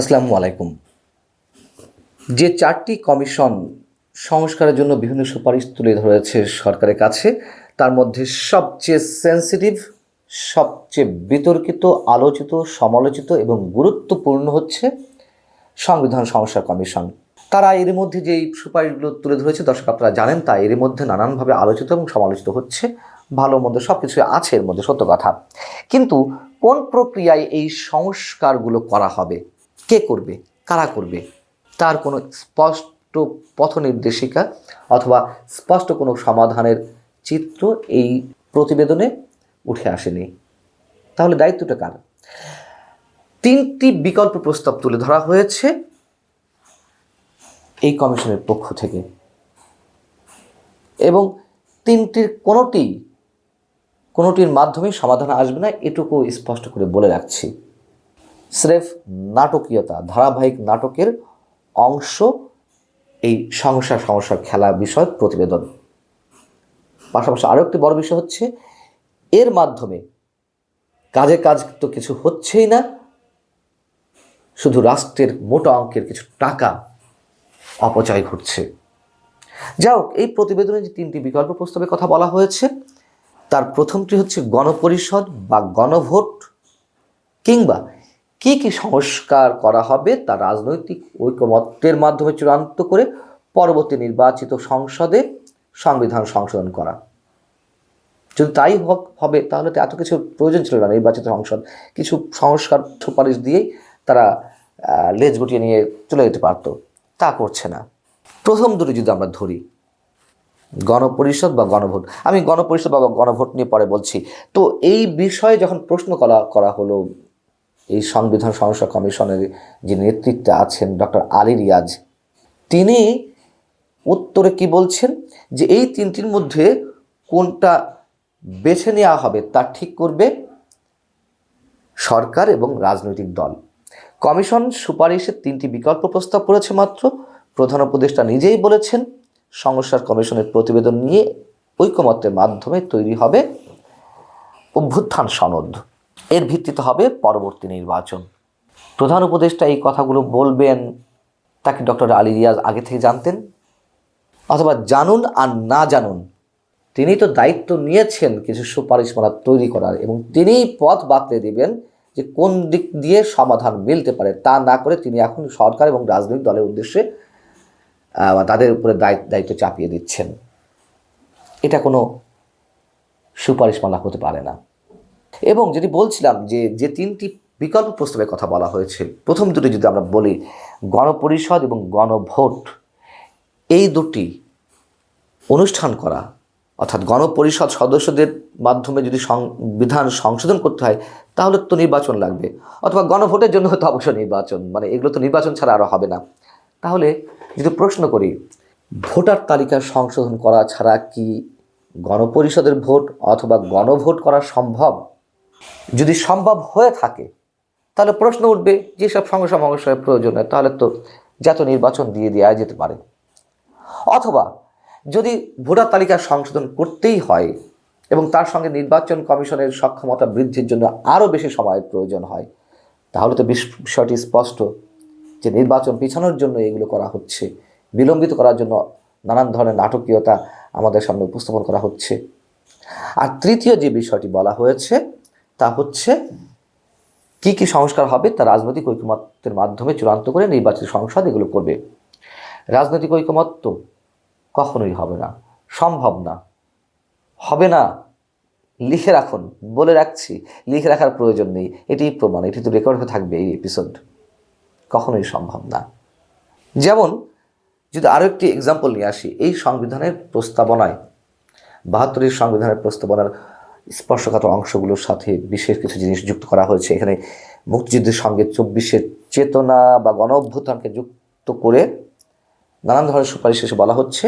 আসসালামু আলাইকুম। যে চারটি কমিশন সংস্কারের জন্য বিভিন্ন সুপারিশ তুলে ধরেছে সরকারের কাছে, তার মধ্যে সবচেয়ে সেন্সিটিভ সবচেয়ে বিতর্কিত, আলোচিত, সমালোচিত এবং গুরুত্বপূর্ণ হচ্ছে সংবিধান সংস্কার কমিশন। তারা এর মধ্যে যেই সুপারিশগুলো তুলে ধরেছে, দর্শক আপনারা জানেন, তা এর মধ্যে নানানভাবে আলোচিত এবং সমালোচিত হচ্ছে। ভালো মন্দ সব কিছু আছে এর মধ্যে, সত্য কথা। কিন্তু কোন প্রক্রিয়ায় এই সংস্কারগুলো করা হবে? কে করবে? কারা করবে? তার কোনো স্পষ্ট পথ নির্দেশিকা অথবা স্পষ্ট কোনো সমাধানের চিত্র এই প্রতিবেদনে উঠে আসেনি। তাহলে দায়িত্বটা কার? তিনটি বিকল্প প্রস্তাব তুলে ধরা হয়েছে এই কমিশনের পক্ষ থেকে। এবং তিনটির কোনোটি, কোনোটির মাধ্যমে সমাধান আসবে না, এটুকু স্পষ্ট করে বলে রাখছি। স্রেফ নাটকীয়তা, ধারাবাহিক নাটকের অংশ এই সংসার সমস্যার খেলা বিষয়ক প্রতিবেদন। পাশাপাশি আরও একটি বড় বিষয় হচ্ছে, এর মাধ্যমে কাজে কাজ তো কিছু হচ্ছেই না, শুধু রাষ্ট্রের মোটা অঙ্কের কিছু টাকা অপচয় ঘটছে। যাই হোক, এই প্রতিবেদনে যে তিনটি বিকল্প প্রস্তাবের কথা বলা হয়েছে, তার প্রথমটি হচ্ছে গণপরিষদ বা গণভোট কিংবা কি কি সংস্কার করা হবে তা রাজনৈতিক ঐকমত্যের মাধ্যমে চূড়ান্ত করে পরবর্তী নির্বাচিত সংসদে সংবিধান সংশোধন করা। যদি তাই হোক হবে, তাহলে তো এত কিছু প্রয়োজন ছিল না নির্বাচিত সংসদ। কিছু সংস্কার সুপারিশ দিয়েই তারা লেজ গুটিয়ে নিয়ে চলে যেতে পারতো। তা করছে না। প্রথম দুটি যদি আমরা ধরি, গণপরিষদ বা গণভোট। আমি গণপরিষদ বা গণভোট নিয়ে পরে বলছি। তো এই বিষয়ে যখন প্রশ্ন করা করা হলো এই সংবিধান সংস্কার কমিশনের যে নেতৃত্বে আছেন ডক্টর আলী রিয়াজ, তিনি উত্তরে কি বলছেন? যে এই তিনটির মধ্যে কোনটা বেছে নেওয়া হবে তা ঠিক করবে সরকার এবং রাজনৈতিক দল। কমিশন সুপারিশের তিনটি বিকল্প প্রস্তাব করেছে মাত্র। প্রধান উপদেষ্টা নিজেই বলেছেন, সংস্কার কমিশনের প্রতিবেদন নিয়ে ঐকমত্যের মাধ্যমে তৈরি হবে অভ্যুত্থান সনদ। এর ভিত্তিতে হবে পরবর্তী নির্বাচন। প্রধান উপদেষ্টা এই কথাগুলো বলবেন, তাকে ডক্টর আলী রিয়াজ আগে থেকে জানতেন। অথবা জানুন আর না জানুন, তিনি তো দায়িত্ব নিয়েছেন কিছু সুপারিশমালা তৈরি করার এবং তিনিই পথ বাতলে দিবেন যে কোন দিক দিয়ে সমাধান মিলতে পারে, তা না করে তিনি এখন সরকার এবং রাজনৈতিক দলের উদ্দেশ্যে তাদের উপরে দায়িত্ব দায়িত্ব চাপিয়ে দিচ্ছেন। এটা কোনো সুপারিশমালা হতে পারে না। এবং যদি বলছিলাম যে যে তিনটি বিকল্প প্রস্তাবের কথা বলা হয়েছে, প্রথম দুটি যদি আমরা বলি, গণপরিষদ এবং গণভোট, এই দুটি অনুষ্ঠান করা, অর্থাৎ গণপরিষদ সদস্যদের মাধ্যমে যদি সংবিধান সংশোধন করতে হয়, তাহলে তো নির্বাচন লাগবে। অথবা গণভোটের জন্য তো অবশ্যই নির্বাচন মানে এগুলো তো নির্বাচন ছাড়া আরও হবে না। তাহলে যদি প্রশ্ন করি, ভোটার তালিকা সংশোধন করা ছাড়া কি গণপরিষদের ভোট অথবা গণভোট করা সম্ভব? যদি সম্ভব হয়ে থাকে, তাহলে প্রশ্ন উঠবে, যেসব সমস্যা সমস্যার প্রয়োজন হয়, তাহলে তো জাতীয় নির্বাচন দিয়ে দেওয়া যেতে পারে। অথবা যদি ভোটার তালিকা সংশোধন করতেই হয় এবং তার সঙ্গে নির্বাচন কমিশনের সক্ষমতা বৃদ্ধির জন্য আরও বেশি সময়ের প্রয়োজন হয়, তাহলে তো বিষ- বিষয়টি স্পষ্ট যে নির্বাচন পিছানোর জন্য এগুলো করা হচ্ছে, বিলম্বিত করার জন্য নানান ধরনের নাটকীয়তা আমাদের সামনে উপস্থাপন করা হচ্ছে। আর তৃতীয় যে বিষয়টি বলা হয়েছে তা হচ্ছে কি কি সংস্কার হবে তা রাজনৈতিক ঐকমত্যের মাধ্যমে চূড়ান্ত করে নির্বাচিত সংসদ এগুলো করবে। রাজনৈতিক ঐকমত্য কখনোই হবে না, সম্ভব না, হবে না। লিখে রাখুন, বলে রাখছি, লিখে রাখার প্রয়োজন নেই এটি প্রমাণ, এটি তো রেকর্ড হয়ে থাকবে এই এপিসোড কখনোই সম্ভব না। যেমন, যদি আরও একটি এক্সাম্পল নিয়ে আসি, এই সংবিধানের প্রস্তাবনায়, বাহাত্তরের সংবিধানের প্রস্তাবনার স্পর্শকাতর অংশগুলোর সাথে বিশেষ কিছু জিনিস যুক্ত করা হয়েছে। এখানে মুক্তিযুদ্ধের সঙ্গে চব্বিশের চেতনা বা গণ অভ্যুত্থানকে যুক্ত করে নানান ধরনের সুপারিশ শেষে বলা হচ্ছে।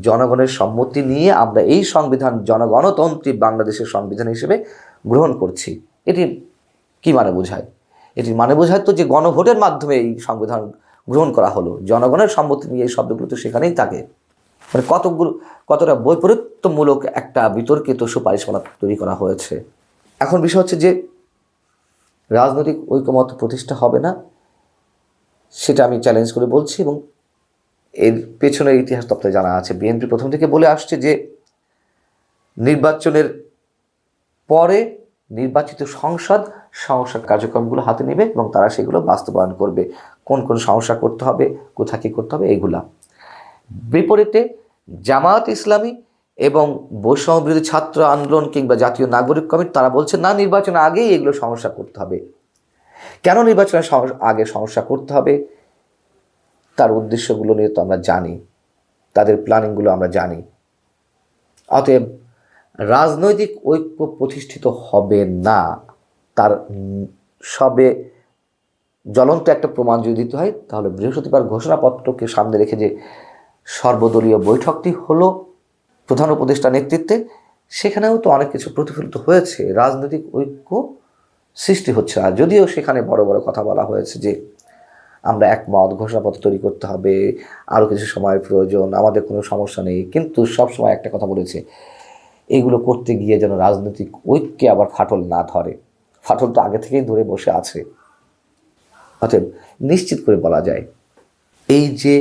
জনগণের সম্মতি নিয়ে আমরা এই সংবিধান জনগণতন্ত্রী বাংলাদেশের সংবিধান হিসেবে গ্রহণ করছি। এটি কি মানে বোঝায়? এটি মানে বোঝায় তো যে গণভোটের মাধ্যমে এই সংবিধান গ্রহণ করা হলো। জনগণের সম্মতি নিয়ে এই শব্দগুলো তো সেখানেই থাকে। মানে কতগুলো, কতটা বৈপরীত্যমূলক একটা বিতর্কিত সুপারিশমালা তৈরি করা হয়েছে। এখন বিষয় হচ্ছে যে, রাজনৈতিক ঐকমত্য প্রতিষ্ঠা হবে না, সেটা আমি চ্যালেঞ্জ করে বলছি এবং এর পেছনের ইতিহাস তো আপনার জানা আছে। বিএনপি প্রথম থেকে বলে আসছে যে, নির্বাচনের পরে নির্বাচিত সংসদ সংস্কার কার্যক্রমগুলো হাতে নেবে এবং তারা সেগুলো বাস্তবায়ন করবে। কোন কোন সংস্কার করতে হবে কোথায় কী করতে হবে এইগুলা বিপরীতে জামায়াত ইসলামী এবং বৈষম্য বিরোধী ছাত্র আন্দোলন কিংবা জাতীয় নাগরিক কমিটি, তারা বলছে, না নির্বাচনের আগেই এগুলো সমস্যা করতে হবে। কেন নির্বাচনের আগে সমস্যা করতে হবে? তার উদ্দেশ্যগুলো নিয়ে তো আমরা জানি। তাদের প্ল্যানিংগুলো আমরা জানি। অতএব, রাজনৈতিক ঐক্য প্রতিষ্ঠিত হবে না, তার সবে জ্বলন্ত একটা প্রমাণ যদি দিতে হয়, তাহলে বৃহস্পতিবার ঘোষণাপত্রকে সামনে রেখে যে সর্বদলীয় বৈঠকটি হলো প্রধান উপদেষ্টা নেতৃত্বে। সেখানেও তো অনেক কিছু প্রতিফলিত হয়েছে, রাজনৈতিক ঐক্য সৃষ্টি হচ্ছে আর। যদিও সেখানে বড় বড় কথা বলা হয়েছে যে আমরা একমত, ঘোষণাপত্র তৈরি করতে হবে আরও কিছু সময়ের প্রয়োজন, আমাদের কোনো সমস্যা নেই। কিন্তু সবসময় একটা কথা বলেছে, এগুলো করতে গিয়ে যেন রাজনৈতিক ঐক্যে আবার ফাটল না ধরে। ফাটল তো আগে থেকেই ধরে বসে আছে। অতএব নিশ্চিত করে বলা যায়, এই যে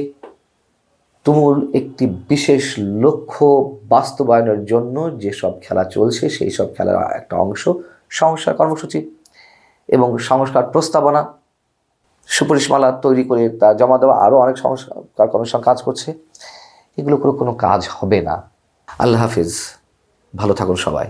তুমুল একটি বিশেষ লক্ষ্য বাস্তবায়নের জন্য যেসব খেলা চলছে, সেই সব খেলার একটা অংশ সংস্কার কর্মসূচি এবং সংস্কার প্রস্তাবনা, সুপারিশমালা তৈরি করে তা জমা দেওয়া, আরও অনেক সংস্কার কমিশন কাজ করছে। এগুলো করে কোনো কাজ হবে না। আল্লাহ হাফিজ। ভালো থাকুন সবাই।